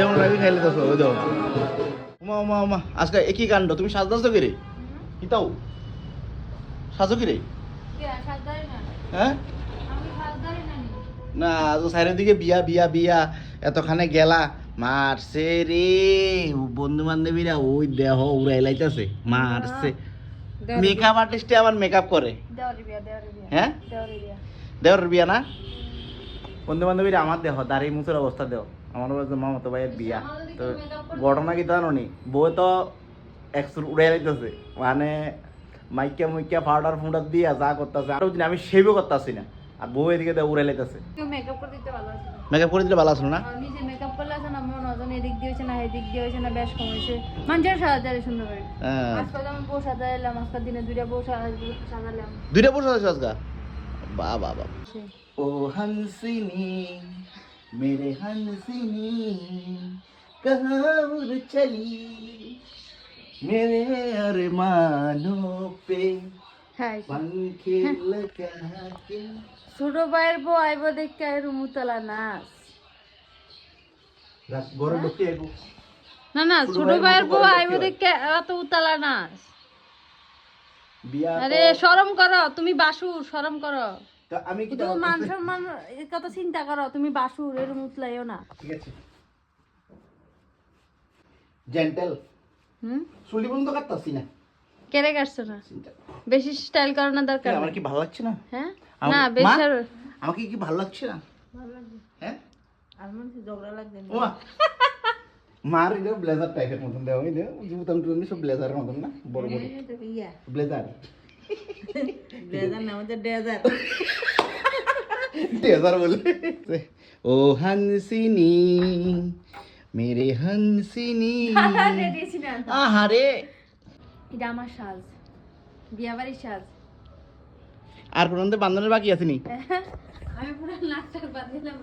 দেও লাগি খাইলে তো ওই দাও উমা উমা উমা আজকে একই কাণ্ড তুমি সাজদাছো কি রে কি তাও সাজো কি রে হ্যাঁ না তো সাইডের দিকে বিয়া বিয়া বিয়া এতখানে গেলা। মারছে রে বন্ধু বান্ধবীরা ওই দেহ উড়াই লাইতেছে। মারছে। মেকআপ আর্টিস্টে আবার মেকআপ করে। হ্যাঁ? দেওয়ার বিয়া। না? বন্ধু বান্ধবীরা আমার দেহ দাড়ি মুখের অবস্থা দেও আমার বলছে মামাতো ভাইয়ের বিয়া। তো ঘটনা কি জানো নি? বউ তো একশো উড়াই লাইতেছে। মানে মাইকা মুইকা পাউডার ফুডার দিয়া যা করতেছে আরও দিন আমি সেভও করতেছি না আর বউ এদিকে দিয়ে উড়াই লাইতেছে। মেকআপ করে দিতে ভালো আছে মেকআপ করে দিলে ভালো আসলো না? নিজে মেকআপ করলে আছে না মন অজন এদিক দিয়ে হয়েছে না এদিক দিয়ে হয়েছে না বেশ কম হয়েছে। মানুষের সাজারে সুন্দর করে। হ্যাঁ। আজকাল আমি বউ সাজাইলাম আজকাল দিনে দুইটা বউ সাজালাম। দুইটা আজকা? বাহ বাহ বাহ ও হंसनी मेरे हंसनी कहाँ उड़ चली मेरे अरमानों पे হ্যাঁ पंखे लगा के ছোট ভাইয়ের বউ আইব দেখতে রুমুতলা নাচ ঘরে ঢুকে আইবো না না ছোট ছোট ভাইয়ের ভাইয়ের মতো বউ করে আইব দেখতে দেখতে এত উতলা নাচ বিয়া তো- আরে শরম করো তুমি বাসুর শরম করো তা আমি কি তুমি মান সম্মান এর কথা চিন্তা করো তুমি বাসুর উতলাইও না। ঠিক আছে। জেন্টেল হুম? কাটতাছি না। কেড়ে কাটছো না? বেশি স্টাইল করানোর দরকার আমার কি ভালো লাগছে না? হ্যাঁ? না বেশি আমাকে কি ভালো লাগছে না? হ্যাঁ? আর মানুষের ঝগড়া লাগবে না। মার এটা ব্লেজার টাইপের মতন দেওয়া ওই বুতাম টুতাম সব ব্লেজারের মতন না? বড় বড়। ব্লেজার ব্লেজার না আমাদের ডেজার বলে। ও হানসিনি মেরে হানসিনি। আহারে এটা আমার সাজ বিয়াবাড়ির সাজ। আর কোনতে বান্ধনের বাকি আছে নি? আমি পুরো নাকটাক বাঁধিলাম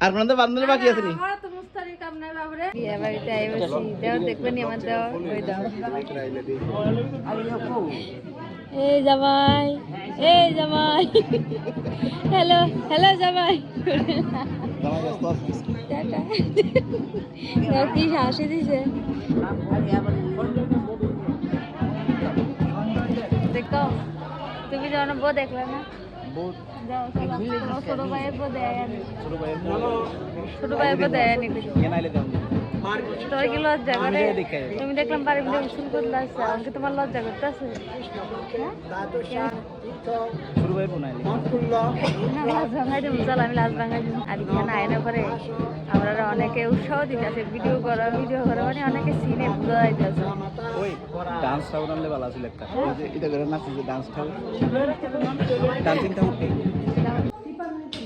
আর। কোনতে বান্ধনের বাকি আছে নি? আমার তো মুস্তারি কাম নাই বাবরে বিয়াবাড়িতে আই বসি দেও দেখবেন আমার দেও। ওই দাও এই জামাই এই জামাই। হ্যালো হ্যালো জামাই। কি হাসি দিছে? দেখো তুমি যখন বউ দেখলে না? ছোট ভাইয়ের বউ দেয় ছোট ভাইয়ের বউ? দেয়। তোর কি লজ্জা করে? তুমি দেখলাম বাড়ি মিলে উসুল করলে আসছে আমাকে তোমার লজ্জা করতে আছে আমরা অনেকে উৎসাহ দিতেছে ভিডিও করা ভিডিও করা মানে অনেকে সিনে যাইতেছে ওই উড়ানলে ভালো আছিল একটা এটা করে নাচি যে ডান্সিংটা উঠে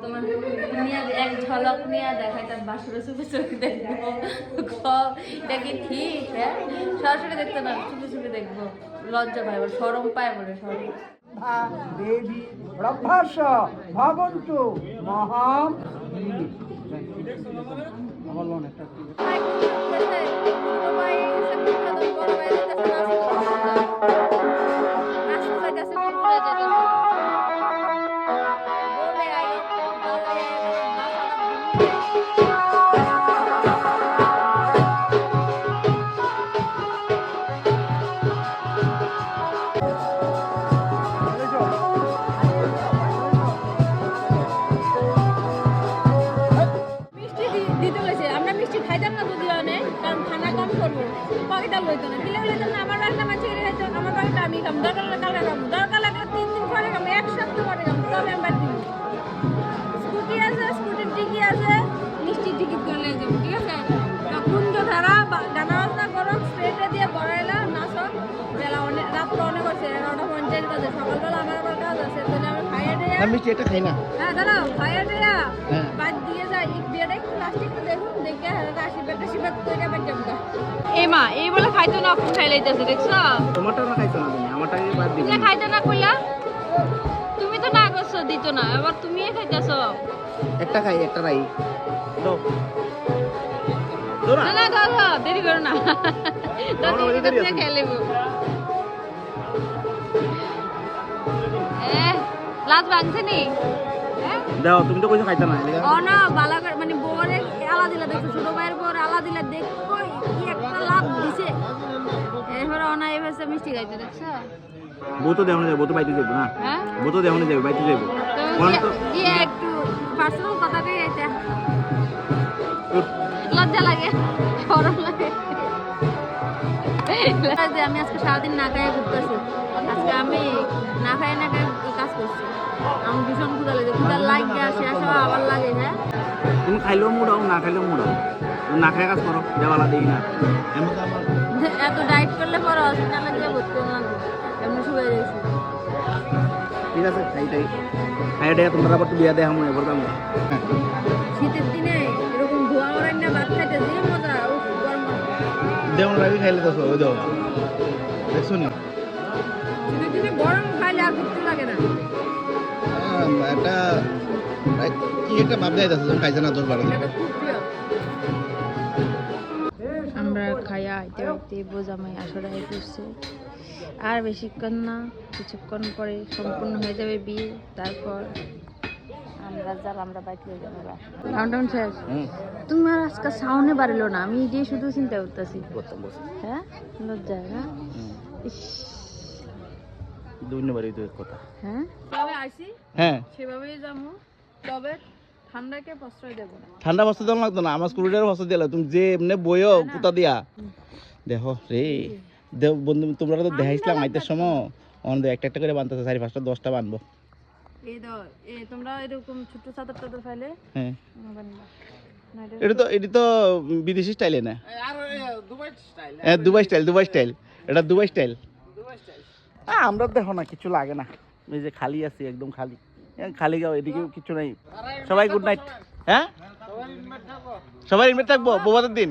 তোমার নিয়ে এক ঝলক নিয়ে দেখায় তার বাসুর চুপে চুপে দেখব। এটা কি ঠিক হ্যাঁ? সরাসরি দেখতে না চুপে চুপে দেখব। লজ্জা পায় বলে সরম পায় বলে সরম দেবী ভবন্তু মহাম। আমার মনে একটা পকেটটা লইতো না। কিলে লইতো না, আমার রান্না মাছ ছেড়ে খাইতো আমার পকেটটা আমি খাম। দরকার লাগলে কালকে খাব। দরকার লাগলে তিন দিন পরে খাব, এক সপ্তাহ পরে খাব। তবে আমার দিব স্কুটি আছে, স্কুটির টিকি আছে, মিষ্টির টিকিট করে নিয়ে যাব, ঠিক আছে? অনেক আছে এগারোটা পঞ্চাশ বাজে। সকালবেলা আমার আবার কাজ আছে তাহলে আমরা খাইয়ে দিয়ে আমি এটা খাই না। হ্যাঁ দাঁড়াও খাইয়ে দিয়া। হ্যাঁ। বাদ দিয়ে যায় বিয়েটা একটু লাস্টে একটু দেখুন দেখে হালকা আশীর্বাদ আশীর্বাদ করে বাদ যাব। এ মা এই বলে খাইতো না খাই লাইতেছে দেখছ? তোমারটা না খাইছো না তুমি? আমারটা বাদ দিবি। তুমি খাইতে না কইলা তুমি তো না করছ দিত না এবার তুমি খাইতেছো। একটা খাই একটা নাই দাও না। না দাও দেরি করো না। দাও দেরি দেরি করে লাজ ভাঙছে নি? দাও তুমি তো কইছো খাইতা না ও না বালা মানে বউরে আলা দিলা দেখছ ছোট ভাইয়ের বউরে আলা দিলা দেখো কি একটা লাভ দিছে। এবারে অনা এভাবে মিষ্টি খাইতে দেখছ? বউ তো দেওয়া যাবে বউ তো বাইতে যাব না? হ্যাঁ? বউ তো দেওয়া যাবে বাইতে যাব একটু পার্সোনাল কথা কই এটা লজ্জা লাগে শরম লাগে আমি আজকে সারাদিন না খাইয়ে ঘুরতেছি। আজকে আমি তুমি খাইলেও মুড়াও না খাইলেও মুড়াও তুমি না খাই কাজ করো দেওয়ালা দিই না এত ডায়েট করলে পরে হসপিটালে গিয়ে ভর্তি লাগবে। এমনি শুয়ে গেছি ঠিক আছে খাইটাই খাইটাই তোমরা আবার তো বিয়া দেওয়া করতাম শীতের দিনে এরকম ধোয়া ওরাই না ভাত খাইতে যে মজা উফ, গরম। খাইলে তো ওই দেখছ নি? শীতের দিনে গরম খাইলে আর ভুক্তি লাগে না। একটা কি একটা ভাব দেয় তুমি খাইছে না তোর বাড়ি এটা খুব প্রিয়। আমরা খাইয়া আইতে আইতে বোঝামাই আসরে আই পড়ছে আর বেশিক্ষণ না কিছুক্ষণ পরে সম্পূর্ণ হয়ে যাবে বিয়ে তারপর আমরা যার আমরা বাইক হয়ে যাব কাউন্টাউন শেষ? তোমার আজকে সাউন্ডে বাড়লো না আমি যে শুধু চিন্তা করতেছি। বসে হ্যাঁ? লজ্জা না দুই নম্বরই তো কথা। হ্যাঁ? তবে আইসি হ্যাঁ। সেভাবেই যাব তবে ঠান্ডাকে প্রশ্রয় দেবো না। ঠান্ডা বস্তা দেওয়া লাগতো না আমার স্কুলের বস্তা দিলা তুমি যে এমনি বইও কুতা দিয়া। দেখো রে দেও বন্ধু তোমরা তো দেখাইছিলাম আইতের সময়। অন্য একটা একটা করে বানতেছে চারি পাঁচটা দশটা বানবো। এই দাও এ তোমরা এরকম ছোট চাদর টাদর ফাইলে হ্যাঁ। বানিবা এটা এটা তো এটা তো বিদেশি স্টাইলে না? হ্যাঁ দুবাই স্টাইল দুবাই স্টাইল। এটা দুবাই স্টাইল। Dubai style. আমরা দেখো না, কিছু লাগে না। এই যে খালি আছি, একদম খালি। খালি গাও, এদিকে কিছু নাই। সবাই গুড নাইট হ্যাঁ? সবাই থাকব? বোবাদের দিন?